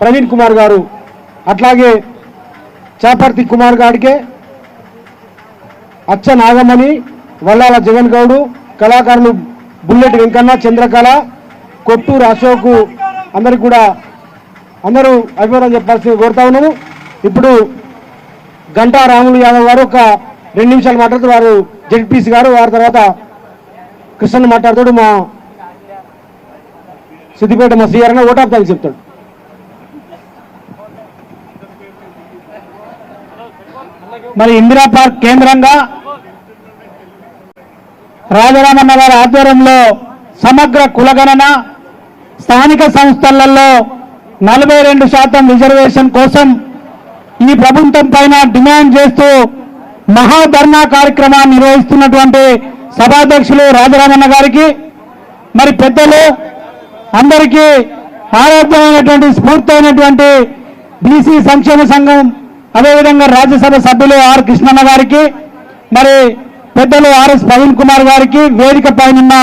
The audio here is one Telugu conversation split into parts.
ప్రవీణ్ కుమార్ గారు అట్లాగే చాపర్తి కుమార్ గారికే అచ్చ నాగమణి వల్లాల జగన్ గౌడు కళాకారులు బుల్లెట్ వెంకన్న చంద్రకళ కొట్టూరు అశోక్ అందరికి కూడా అందరూ అభిమానం చెప్పాల్సి కోరుతా ఉన్నాము. ఇప్పుడు గంటా రాములు యాదవ్ గారు ఒక రెండు నిమిషాలు మాట్లాడుతూ వారు జెడ్పీసీ గారు వారి తర్వాత కృష్ణ మాట్లాడుతూ మా సిద్దిపేట మా సీఆర్ అన్న చెప్తాడు మరి ఇందిరా పార్క్ కేంద్రంగా రాజరామన్న గారి ఆధ్వర్యంలో సమగ్ర కులగణన స్థానిక సంస్థలలో నలభై రెండు శాతం రిజర్వేషన్ కోసం ఈ ప్రభుత్వం పైన డిమాండ్ చేస్తూ మహాధర్నా కార్యక్రమాన్ని నిర్వహిస్తున్నటువంటి సభాధ్యక్షులు రాజరామన్న గారికి మరి పెద్దలు అందరికీ ఆరోగ్యమైనటువంటి స్ఫూర్తి అయినటువంటి బీసీ సంక్షేమ సంఘం అదేవిధంగా రాజ్యసభ సభ్యులు ఆర్ కృష్ణన్న గారికి మరి పెద్దలు ఆర్ఎస్ ప్రవీణ్ కుమార్ గారికి వేదిక పైన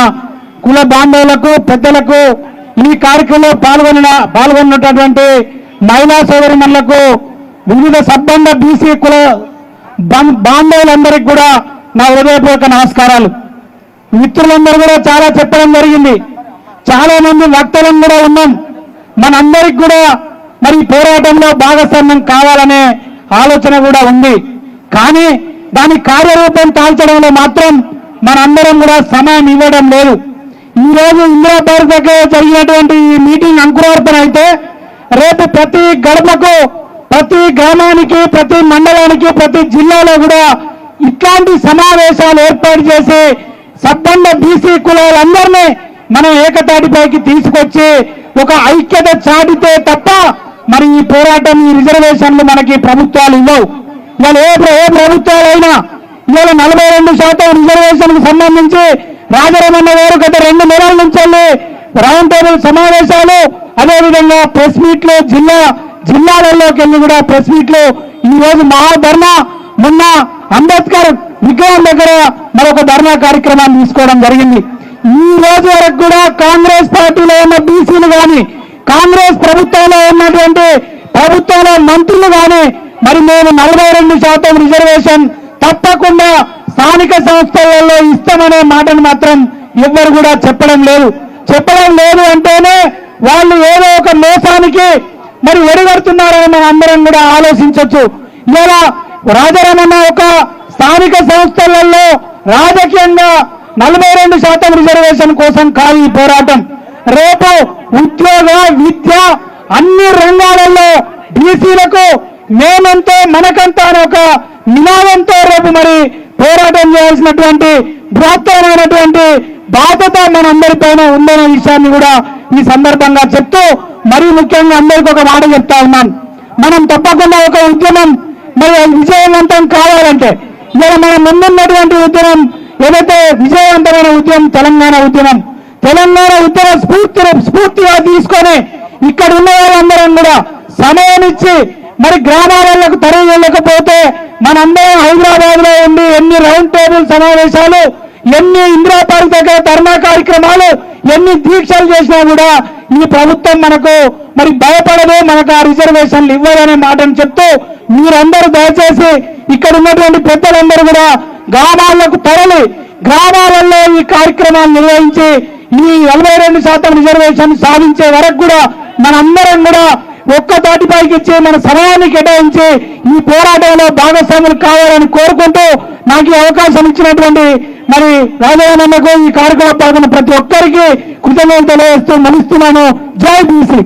కుల బాంధవులకు పెద్దలకు ఈ కార్యక్రమంలో పాల్గొన పాల్గొన్నటువంటి మహిళా సోదరిమణులకు వివిధ సబ్బంధ బీసీ కుల బాంధవులందరికీ కూడా నా హృదయపూర్వక నమస్కారాలు. మిత్రులందరూ కూడా చాలా చెప్పడం జరిగింది. చాలా మంది వక్తలం కూడా ఉన్నాం. మనందరికి కూడా మరి పోరాటంలో భాగస్వామ్యం కావాలనే ఆలోచన కూడా ఉంది. కానీ దాని కార్యరూపం తాల్చడంలో మాత్రం మనందరం కూడా సమయం ఇవ్వడం లేదు. ఈ రోజు ఇందిరా పార్క్ దగ్గర జరిగినటువంటి ఈ మీటింగ్ అంకురార్పణ అయితే రేపు ప్రతి గడపకు ప్రతి గ్రామానికి ప్రతి మండలానికి ప్రతి జిల్లాలో కూడా ఇట్లాంటి సమావేశాలు ఏర్పాటు చేసి సబ్బండ బీసీ కులాలందరినీ మనం ఏకతాటిపైకి తీసుకొచ్చి ఒక ఐక్యత చాటితే తప్ప మరి ఈ పోరాటం ఈ రిజర్వేషన్లు మనకి ప్రభుత్వాలు ఇవ్వవు. ఇవాళ ఏ ఏ ప్రభుత్వాలైనా ఇవాళ నలభై రెండు శాతం రిజర్వేషన్కు సంబంధించి రాజరమణ గారు గత రెండు నెలల నుంచి రౌండ్ టేబుల్ సమావేశాలు అదేవిధంగా ప్రెస్ మీట్లు జిల్లా జిల్లాలలోకి వెళ్ళి కూడా ప్రెస్ మీట్లు ఈ రోజు మహాధర్నా మొన్న అంబేద్కర్ విగ్రహం దగ్గర మరొక ధర్నా కార్యక్రమాన్ని తీసుకోవడం జరిగింది. ఈ రోజు వరకు కూడా కాంగ్రెస్ పార్టీలో ఉన్న బీసీలు కానీ కాంగ్రెస్ ప్రభుత్వంలో ఉన్నటువంటి ప్రభుత్వంలో మంత్రులు కానీ మరి మేము నలభై రెండు శాతం రిజర్వేషన్ తప్పకుండా స్థానిక సంస్థలలో ఇస్తామనే మాటను మాత్రం ఎవ్వరు కూడా చెప్పడం లేదు. చెప్పడం లేదు అంటేనే వాళ్ళు ఏదో ఒక మోసానికి మరి ఒడిగడుతున్నారని మనం అందరం కూడా ఆలోచించవచ్చు ఇలా రాజారామన్న ఒక స్థానిక సంస్థలలో రాజకీయంగా నలభై రెండు శాతం రిజర్వేషన్ కోసం కాదు ఈ పోరాటం. రేపు ఉద్యోగ విద్య అన్ని రంగాలలో బీసీలకు మేమంతో మనకంతా ఒక నినాదంతో రేపు మరి పోరాటం చేయాల్సినటువంటి బృహత్తరమైనటువంటి బాధ్యత మనందరిపైన ఉందనే విషయాన్ని కూడా ఈ సందర్భంగా చెప్తూ మరీ ముఖ్యంగా అందరికీ ఒక మాట చెప్తా ఉన్నాం మనం తప్పకుండా ఒక ఉద్యమం మరి విజయవంతం కావాలంటే ఇవాళ మనం ముందున్నటువంటి ఉద్యమం ఏదైతే విజయవంతమైన ఉద్యమం తెలంగాణ ఉద్యమం తెలంగాణ ఉద్యమ స్ఫూర్తి స్ఫూర్తిగా తీసుకొని ఇక్కడ ఉన్న వాళ్ళందరం కూడా సమయం ఇచ్చి మరి గ్రామాలకు తరలి వెళ్ళకపోతే మనందరం హైదరాబాద్లో ఉండి ఎన్ని రౌండ్ టేబుల్ సమావేశాలు ఎన్ని ఇందిరా పార్క్ దగ్గర ధర్నా కార్యక్రమాలు ఎన్ని దీక్షలు చేసినా కూడా ఈ ప్రభుత్వం మనకు మరి భయపడదు మనకు ఆ రిజర్వేషన్లు ఇవ్వదనే మాటను చెప్తూ మీరందరూ దయచేసి ఇక్కడ ఉన్నటువంటి పెద్దలందరూ కూడా గ్రామాలకు తరలి గ్రామాలలో ఈ కార్యక్రమాలు నిర్వహించి ఈ నలభై రెండు శాతం రిజర్వేషన్ సాధించే వరకు కూడా మనందరం కూడా ఒక్క ఇచ్చి మన సమయాన్ని కేటాయించి ఈ పోరాటంలో భాగస్వాములు కావాలని కోరుకుంటూ నాకు ఈ అవకాశం ఇచ్చినటువంటి మరి రాజానమ్మకు ఈ కార్యక్రమం పాల్గొన్న ప్రతి ఒక్కరికి కృతజ్ఞతలు తెలియజేస్తూ మలుస్తున్నాను జై బీసీ.